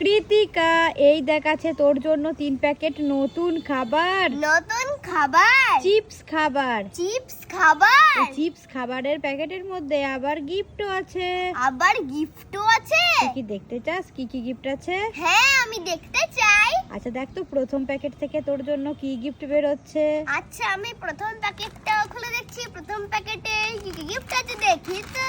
কৃতিকা এই দেখ আছে তোর জন্য তিন প্যাকেট নতুন খাবার। নতুন খাবার? চিপস খাবার। চিপস খাবার? চিপস খাবারের প্যাকেটের মধ্যে আবার গিফটও আছে। আবার গিফটও আছে? কি দেখতে চাস? কি কি গিফট আছে? হ্যাঁ আমি দেখতে চাই। আচ্ছা দেখ তো প্রথম প্যাকেট থেকে তোর জন্য কি গিফট বেরোচ্ছে। আচ্ছা আমি প্রথম প্যাকেটটা খুলে দেখছি। প্রথম প্যাকেটে কি কি গিফট আছে দেখি তো।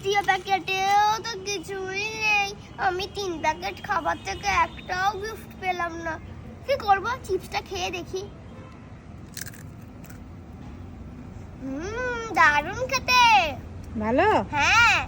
তৃতীয় প্যাকেটেও তো কিছুই নেই। আমি তিন প্যাকেট খাবার থেকে একটাও গিফট পেলাম না। কি করব? চিপসটা খেয়ে দেখি। হুম দারুণ খেতে। ভালো? হ্যাঁ।